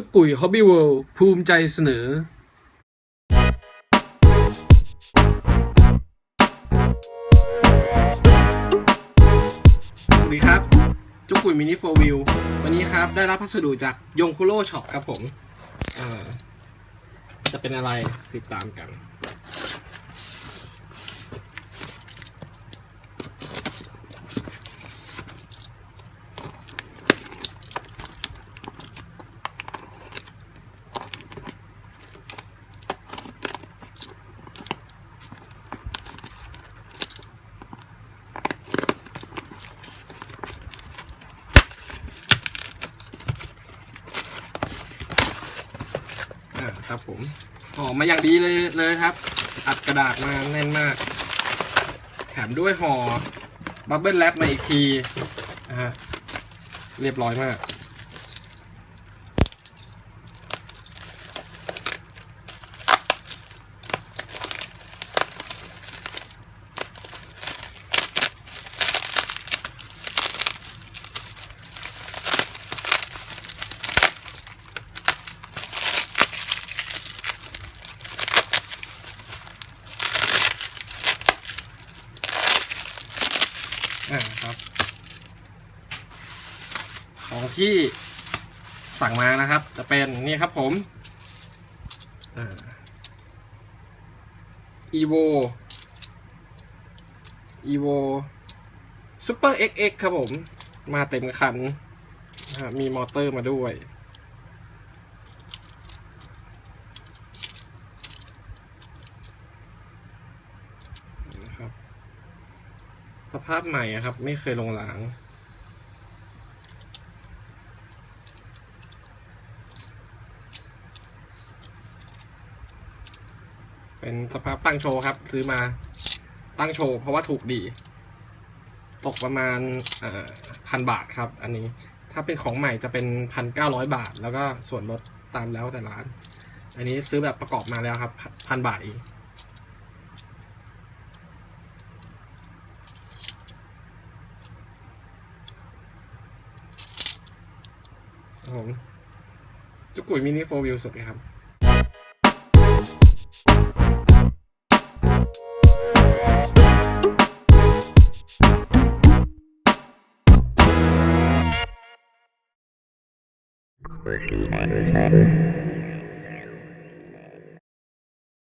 จุกกุยฮอบบี้เวิลด์ภูมิใจเสนอ สวัสดีครับ จุกกุยมินิโฟวิววันนี้ครับ ได้รับพัสดุจากยงคุโร่ช็อปครับผม อ่า จะเป็นอะไรติดตามกัน ครับผมห่อมาอย่างดีเลยเลยครับ อัดกระดาษมาแน่นมาก แถมด้วยห่อบับเบิลแรปมาอีกทีนะฮะเรียบร้อยมาก อ่าครับ ของที่สั่งมานะครับ จะเป็นนี่ครับผมอีโวอีโวซูเปอร์เอ็กครับผม มาเต็มคันนะฮะมีมอเตอร์มาด้วย นะครับ สภาพใหม่ครับ ไม่เคยลงหลางเป็นสภาพตั้งโชว์ครับ ซื้อมาตั้งโชว์เพราะว่าถูกดี ตกประมาณพันบาทครับ อันนี้ถ้าเป็นของใหม่จะเป็นพันเก้าร้อยบาท แล้วก็ส่วนลดตามแล้วแต่ร้าน อันนี้ซื้อแบบประกอบมาแล้วครับพันบาทเอง ครับ ผมจุกุยมินิโฟวิวสุดเลยครับ Squishy.